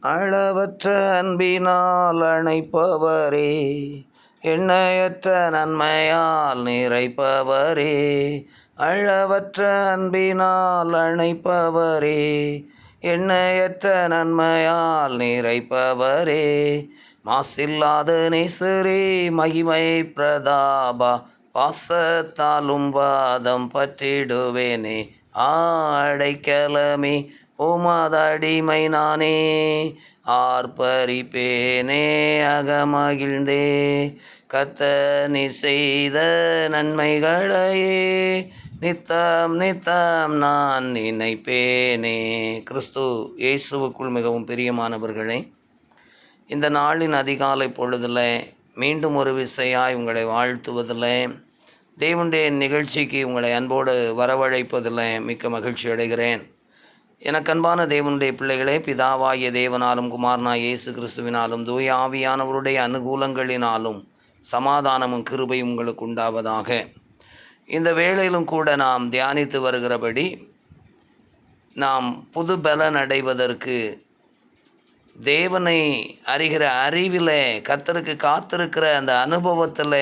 அளவற்ற அன்பினால் அணைப்பவரே எண்ணயற்ற நன்மையால் நிறைப்பவரே அளவற்ற அன்பினால் அணைப்பவரே எண்ணயற்ற நன்மையால் நிறைப்பவரே. மாசில்லாத நேசரே மகிமை பிரதாபா பாசத்தாலும் வாதம் பற்றிடுவேனே ஆடைக்கலமே உமதடிமை நானே ஆர்ப்பரிப்பேனே அகமகிழ்ந்தே. கத்தனி செய்த நன்மைகளையே நித்தம் நித்தம் நான் நினைப்பேனே. கிறிஸ்து இயேசுவுக்குள் மிகவும் பிரியமானவர்களே இந்த நாளின் அதிகாலை பொழுதில் மீண்டும் ஒரு விசையாய் உங்களை வாழ்த்துவதில் தேவனுடைய நிகழ்ச்சிக்கு உங்களை அன்போடு வரவழைப்பதில் மிக்க மகிழ்ச்சி அடைகிறேன். எனக்கு அன்பான தேவனுடைய பிள்ளைகளே பிதாவாகிய தேவனாலும் குமார்னா இயேசு கிறிஸ்துவினாலும் தூய ஆவியானவருடைய அனுகூலங்களினாலும் சமாதானமும் கிருபையும் உங்களுக்கு உண்டாவதாக. இந்த வேளையிலும் கூட நாம் தியானித்து வருகிறபடி நாம் புது பலன் அடைவதற்கு தேவனை அறிகிற அறிவில் கத்தருக்கு காத்திருக்கிற அந்த அனுபவத்தில்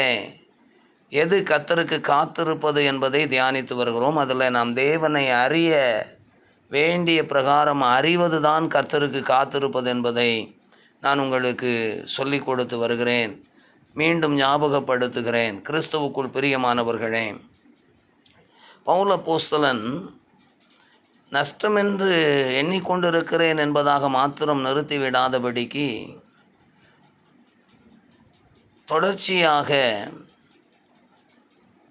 எது கத்தருக்கு காத்திருப்பது என்பதை தியானித்து வருகிறோம். அதில் நாம் தேவனை அறிய வேண்டிய பிரகாரம் அறிவது தான் கர்த்தருக்கு காத்திருப்பது என்பதை நான் உங்களுக்கு சொல்லிக் கொடுத்து வருகிறேன். மீண்டும் ஞாபகப்படுத்துகிறேன். கிறிஸ்துவுக்குள் பிரியமானவர்களே பௌல போஸ்தலன் நஷ்டமென்று எண்ணிக்கொண்டிருக்கிறேன் என்பதாக மாத்திரம் நிறுத்திவிடாதபடிக்கு தொடர்ச்சியாக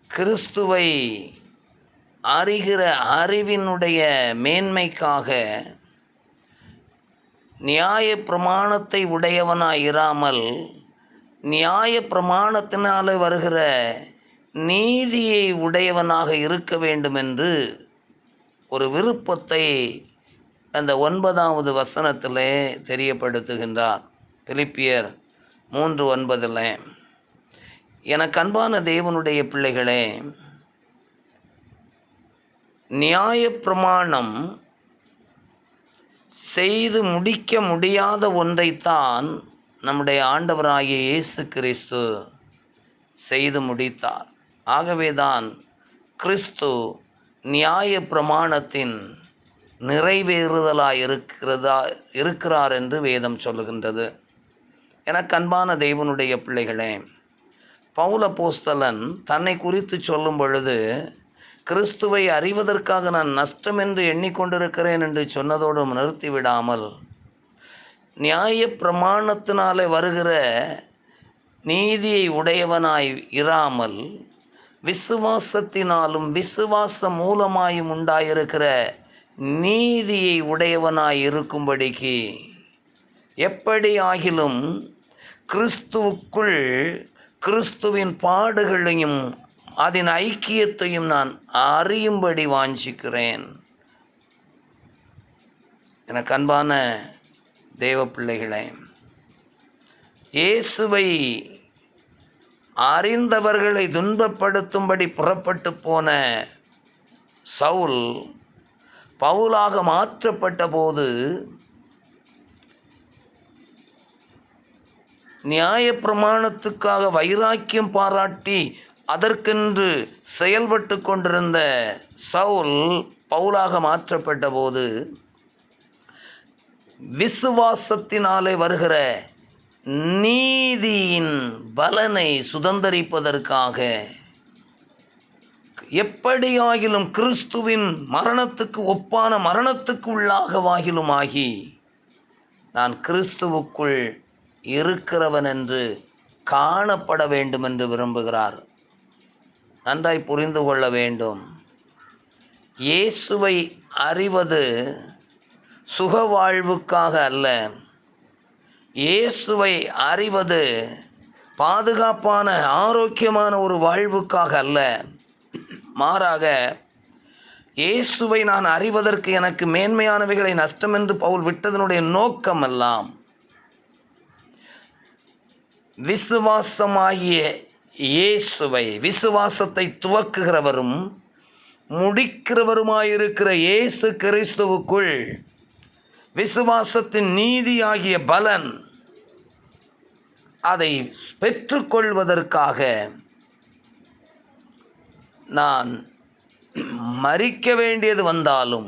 கிறிஸ்துவை அறிகிற அறிவினுடைய மேன்மைக்காக நியாய பிரமாணத்தை உடையவனாய் இராமல் நியாய பிரமாணத்தினால் வருகிற நீதியை உடையவனாக இருக்க வேண்டும் என்று ஒரு விருப்பத்தை அந்த ஒன்பதாவது வசனத்தில் தெரியப்படுத்துகின்றார். பிலிப்பியர் மூன்று ஒன்பதில் எனக்கு அன்பான தேவனுடைய பிள்ளைகளே நியாயப்பிரமாணம் செய்து முடிக்க முடியாத ஒன்றைத்தான் நம்முடைய ஆண்டவராகிய இயேசு கிறிஸ்து செய்து முடித்தார். ஆகவேதான் கிறிஸ்து நியாய பிரமாணத்தின் நிறைவேறுதலாக இருக்கிறதா இருக்கிறார் என்று வேதம் சொல்லுகின்றது. என கண்பான தெய்வனுடைய பிள்ளைகளே பௌல போஸ்தலன் தன்னை குறித்து சொல்லும் பொழுது கிறிஸ்துவை அறிவதற்காக நான் நஷ்டம் என்று எண்ணிக்கொண்டிருக்கிறேன் என்று சொன்னதோடு நிறுத்திவிடாமல் நியாய பிரமாணத்தினாலே வருகிற நீதியை உடையவனாய் இராமல் விசுவாசத்தினாலும் விசுவாச மூலமாயும் உண்டாயிருக்கிற நீதியை உடையவனாய் இருக்கும்படிக்கு எப்படி ஆகிலும் கிறிஸ்துவுக்குள் கிறிஸ்துவின் பாடுகளையும் அதன் ஐக்கியத்தையும் நான் அறியும்படி வாஞ்சிக்கிறேன். எனக்கு அன்பான தேவ பிள்ளைகளே இயேசுவை அறிந்தவர்களை துன்பப்படுத்தும்படி புறப்பட்டு போன சவுல் பவுலாக மாற்றப்பட்ட போது நியாயப்பிரமாணத்துக்காக வைராக்கியம் பாராட்டி அதற்கென்று செயல்பட்டு கொண்டிருந்த சவுல் பவுலாக மாற்றப்பட்ட போது விசுவாசத்தினாலே வருகிற நீதியின் பலனை சுதந்தரிப்பதற்காக எப்படியாகிலும் கிறிஸ்துவின் மரணத்துக்கு ஒப்பான மரணத்துக்கு உள்ளாகவாகிலும் ஆகி நான் கிறிஸ்துவுக்குள் இருக்கிறவன் என்று காணப்பட வேண்டும் என்று விரும்புகிறார். நன்றாய் புரிந்து கொள்ள வேண்டும். இயேசுவை அறிவது சுக வாழ்வுக்காக அல்ல. இயேசுவை அறிவது பாதுகாப்பான ஆரோக்கியமான ஒரு வாழ்வுக்காக அல்ல. மாறாக இயேசுவை நான் அறிவதற்கு எனக்கு மேன்மையானவைகளை நஷ்டம் என்று பவுல் விட்டதனுடைய நோக்கம் எல்லாம் விசுவாசமாகிய இயேசுவை விசுவாசத்தை துவக்குகிறவரும் முடிக்கிறவருமாயிருக்கிற இயேசு கிறிஸ்துவுக்குள் விசுவாசத்தின் நீதியாகிய பலன் அதை பெற்றுக்கொள்வதற்காக நான் மறிக்க வேண்டியது வந்தாலும்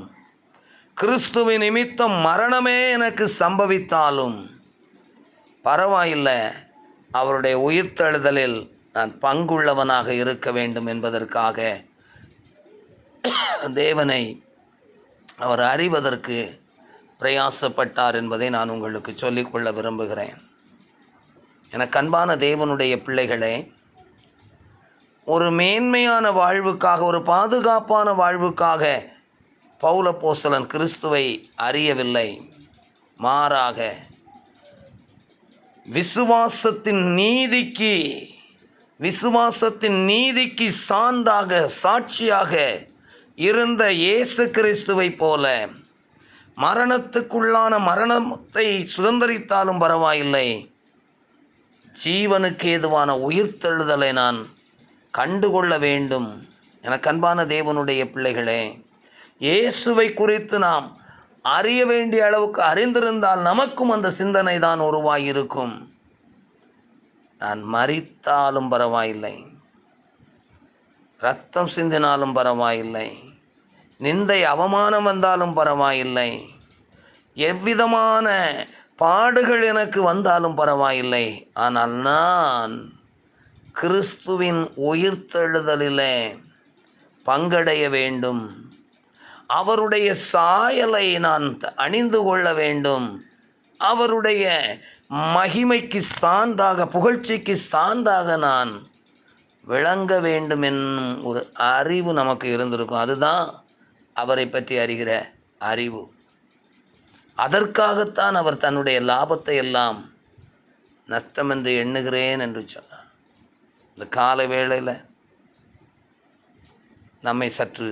கிறிஸ்துவின் நிமித்தம் மரணமே எனக்கு சம்பவித்தாலும் பரவாயில்லை அவருடைய உயிர்த்தெழுதலில் நான் பங்குள்ளவனாக இருக்க வேண்டும் என்பதற்காக தேவனை அவர் அறிவதற்கு பிரயாசப்பட்டார் என்பதை நான் உங்களுக்கு சொல்லிக்கொள்ள விரும்புகிறேன். எனக்கு அன்பான தேவனுடைய பிள்ளைகளே ஒரு மேன்மையான வாழ்வுக்காக ஒரு பாதுகாப்பான வாழ்வுக்காக பௌலப்போஸ்தலன் கிறிஸ்துவை அறியவில்லை. மாறாக விசுவாசத்தின் நீதிக்கு விசுவாசத்தின் நீதிக்கு சான்றாக சாட்சியாக இருந்த இயேசு கிறிஸ்துவை போல மரணத்துக்குள்ளான மரணத்தை சுதந்திரித்தாலும் பரவாயில்லை. ஜீவனுக்கு ஏதுவான உயிர்த்தெழுதலை நான் கண்டுகொள்ள வேண்டும். என கண்பான தேவனுடைய பிள்ளைகளே இயேசுவை குறித்து நாம் அறிய வேண்டிய அளவுக்கு அறிந்திருந்தால் நமக்கும் அந்த சிந்தனை தான் உருவாகியிருக்கும் நான் மறித்தாலும் பரவாயில்லை. ரத்தம் சிந்தினாலும் பரவாயில்லை. நிந்தை அவமானம் வந்தாலும் பரவாயில்லை. எவ்விதமான பாடுகள் எனக்கு வந்தாலும் பரவாயில்லை. ஆனால் நான் கிறிஸ்துவின் உயிர்த்தெழுதலிலே பங்கடைய வேண்டும். அவருடைய சாயலை நான் அணிந்து கொள்ள வேண்டும். அவருடைய மகிமைக்கு சான்றாக புகழ்ச்சிக்கு சான்றாக நான் விளங்க வேண்டும் என்னும் ஒரு அறிவு நமக்கு இருந்திருக்கும். அதுதான் அவரை பற்றி அறிகிற அறிவு. அதற்காகத்தான் அவர் தன்னுடைய லாபத்தை எல்லாம் நஷ்டம் என்று எண்ணுகிறேன் என்று சொன்னார். இந்த கால வேளையில் நம்மை சற்று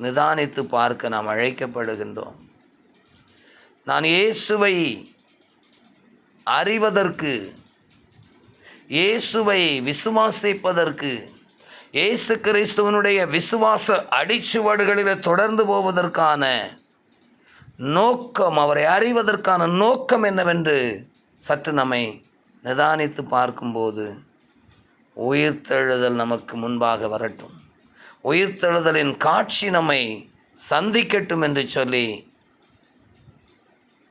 நிதானித்து பார்க்க நாம் அழைக்கப்படுகின்றோம். நான் இயேசுவை அறிவதற்கு இயேசுவை விசுவாசிப்பதற்கு இயேசு கிறிஸ்துவனுடைய விசுவாச அடிச்சுவடுகளில் தொடர்ந்து போவதற்கான நோக்கம் அவரை அறிவதற்கான நோக்கம் என்னவென்று சற்று நம்மை நிதானித்து பார்க்கும்போது உயிர்த்தெழுதல் நமக்கு முன்பாக வரட்டும். உயிர்த்தெழுதலின் காட்சி நம்மை சந்திக்கட்டும் என்று சொல்லி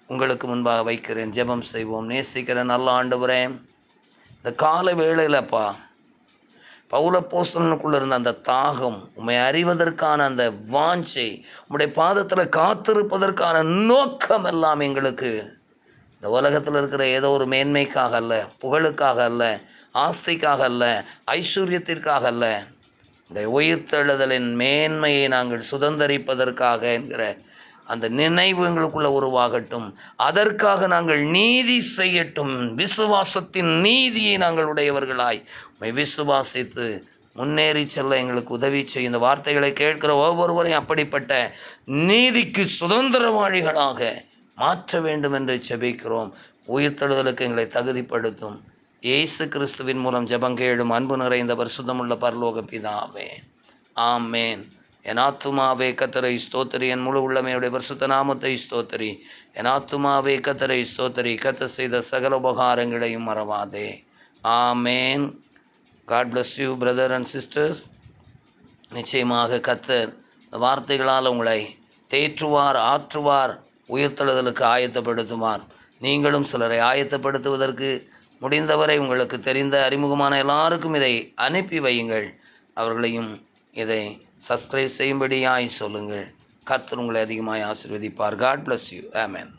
உங்களுக்கு முன்பாக வைக்கிறேன் ஜெபம் செய்வோம். நேசிக்கிற நல்ல ஆண்டவரே இந்த கால வேளையிலப்பா பௌலப்போஸ்தலனுக்குள்ள இருந்த அந்த தாகம் உம்மை அறிவதற்கான அந்த வாஞ்சை உம்முடைய பாதத்தில் காத்திருப்பதற்கான நோக்கம் எல்லாம் எங்களுக்கு இந்த உலகத்தில் இருக்கிற ஏதோ ஒரு மேன்மைக்காக அல்ல புகழுக்காக அல்ல ஆஸ்திக்காக அல்ல ஐஸ்வர்யத்திற்காக அல்ல. இந்த உயிர்த்தெழுதலின் மேன்மையை நாங்கள் சுதந்தரிப்பதற்காக என்கிற அந்த நினைவு எங்களுக்குள்ள உருவாகட்டும். அதற்காக நாங்கள் நீதி செய்யட்டும். விசுவாசத்தின் நீதியை நாங்கள் உடையவர்களாய். உண்மை விசுவாசித்து முன்னேறி செல்ல எங்களுக்கு உதவி செய்யும். இந்த வார்த்தைகளை கேட்கிற ஒவ்வொருவரையும் அப்படிப்பட்ட நீதிக்கு சுதந்திரவாளிகளாக மாற்ற வேண்டும் என்று செபிக்கிறோம் உயிர்த்தெழுதலுக்கு எங்களை தகுதிப்படுத்தும். இயேசு கிறிஸ்துவின் மூலம் ஜெபங்கேழும் அன்பு நிறைந்த பரிசுத்தமுள்ள பரலோக பிதாவே. ஆமேன். என் ஆத்துமாவே கத்தரை ஸ்தோத்தரி. என் முழு உள்ளமையுடைய பரிசுத்த நாமத்தை ஸ்தோத்தரி. என் ஆத்துமாவே கத்தரை ஸ்தோத்தரி. கத்த செய்த சகல உபகாரங்களையும் மறவாதே. ஆமேன். God bless you brother and sisters நிச்சயமாக கத்தர் இந்த வார்த்தைகளால் உங்களை தேற்றுவார் ஆற்றுவார் உயிர்த்தெழுதலுக்கு ஆயத்தப்படுத்துவார். நீங்களும் சிலரை ஆயத்தப்படுத்துவதற்கு முடிந்தவரை உங்களுக்கு தெரிந்த அறிமுகமான எல்லாருக்கும் இதை அனுப்பி வையுங்கள். அவர்களையும் இதை சப்ஸ்கிரைப் செய்யும்படியாய் சொல்லுங்கள். கர்த்தர் உங்களை அதிகமாக ஆசிர்வதிப்பார். God bless you amen